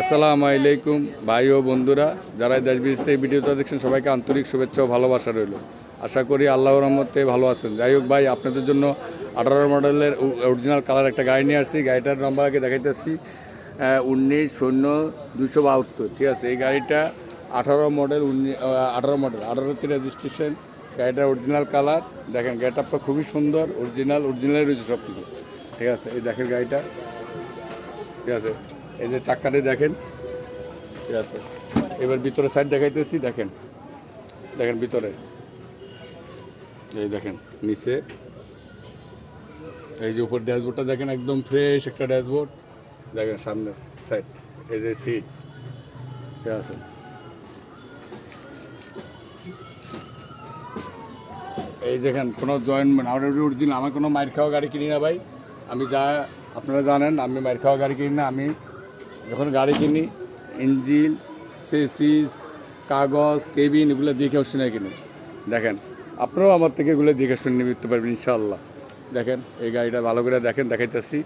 আসসালামু আলাইকুম, ভাই ও বন্ধুরা। যারা দেশ বিদেশ থেকে ভিডিওটা দেখছেন, সবাইকে আন্তরিক শুভেচ্ছা ও ভালোবাসা রইল। আশা করি আল্লাহ রহমতে ভালো আছেন। যাই হোক ভাই, আপনাদের জন্য আঠারো মডেলের অরিজিনাল কালার একটা গাড়ি নিয়ে আসছি। গাড়িটার নাম্বার আগে দেখাইতেছি। উনিশ শূন্য দুশো বাহাত্তর, ঠিক আছে? এই গাড়িটা আঠারো মডেল উনিশ আঠারো মডেল আঠারোতে রেজিস্ট্রেশন গাড়িটার অরিজিনাল কালার দেখেন, গাড়িটা খুবই সুন্দর অরিজিনাল অরিজিনাল রয়েছে সব কিছু ঠিক আছে? এই দেখেন গাড়িটা। ঠিক আছে? এই যে চাক্কাটি দেখেন। ঠিক আছে। এবার ভিতরে সাইড দেখাইতেছি, দেখেন। দেখেন ভিতরে। এই দেখেন, নিচে। এই যে উপর ড্যাশবোর্ডটা দেখেন, একদম ফ্রেশ একটা ড্যাশবোর্ড। দেখেন সামনে সাইড এই যে সিট ঠিক আছে। এই দেখেন, কোনো জয়েন্টমেন্ট আমার অরিজিনাল আমার কোনো মাইর খাওয়া গাড়ি কিনি না ভাই। আমি যা, আপনারা জানেন, আমি মাইর খাওয়া গাড়ি কিনি না, আমি যখন গাড়ি কিনি, ইঞ্জিন, সেসিস, কাগজ, কেবিন, এগুলো দেখে শুনে কিনি? দেখেন, আপনারাও আমার থেকে এগুলো দেখে শুনে নিতে পারবেন ইনশাল্লাহ দেখেন, এই গাড়িটা ভালো করে দেখেন, দেখাইতেছি।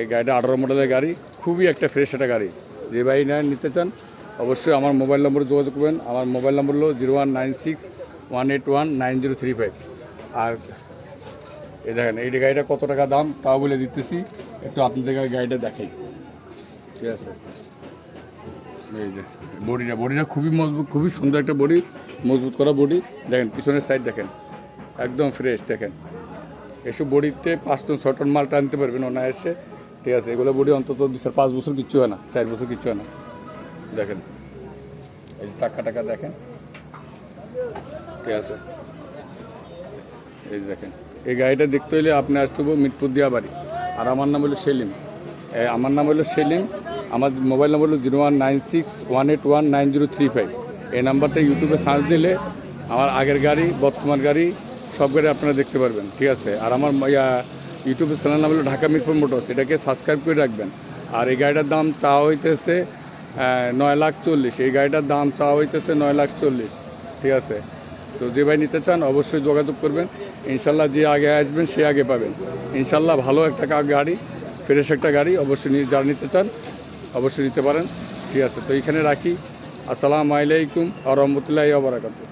এই গাড়িটা আঠারো মডেলের গাড়ি, খুবই একটা ফ্রেশ একটা গাড়ি। যে ভাই না নিতে চান, অবশ্যই আমার মোবাইল নম্বরে যোগাযোগ করবেন। আমার মোবাইল নম্বর হলো zero one nine six one eight one nine zero three five. আর এই দেখেন, এই গাড়িটা কত টাকা দাম, তাও বলে দিতেছি। একটু আপনাদের গাড়িটা দেখাই। ঠিক আছে। এই যে, বডিটা বডিটা খুবই মজবুত, খুবই সুন্দর একটা বডি, মজবুত করা বডি। দেখেন, পিছনের সাইড দেখেন, একদম ফ্রেশ দেখেন। এসব বডিতে পাঁচ টন, ছ টন মাল টানতে পারবেন অনায়াসে, ঠিক আছে। এগুলো বডি অন্তত দু চার, পাঁচ বছর কিচ্ছু হয় না, চার বছর কিচ্ছু হয় না। দেখেন, এই যে চাক্কা টাকা দেখেন, ঠিক আছে। এই দেখেন, এই গাড়িটা দেখতে হলে আপনি আসতে হবে মিটপুর দিয়া বাড়ি আর আমার নাম হলো সেলিম। আমার নাম হলো সেলিম আমার মোবাইল নম্বর হলো zero one nine six one eight one nine zero three five. এই নাম্বারটা ইউটিউবে সার্চ দিলে আমার আগের গাড়ি, বর্তমান গাড়ি, সব গাড়ি আপনারা দেখতে পারবেন, ঠিক আছে? আর আমার ইউটিউবের চ্যানেল নাম হলো ঢাকা মিরপুর মোটরস, এটাকে সাবস্ক্রাইব করে রাখবেন। আর এই গাড়িটার দাম চাওয়া হইতেছে নয় লাখ চল্লিশ। এই গাড়িটার দাম চাওয়া হইতেছে নয় লাখ চল্লিশ, ঠিক আছে? তো যে ভাই নিতে চান, অবশ্যই যোগাযোগ করবেন। ইনশাল্লাহ যে আগে আসবেন, সে আগে পাবেন। ইনশাল্লাহ ভালো একটা গাড়ি, ফ্রেশ একটা গাড়ি অবশ্যই যারা নিতে চান অবশ্যই নিতে পারেন। ঠিক আছে তো এখানে রাখি। আসসালামু আলাইকুম আ রহমতুল্লাহ বারাকাতু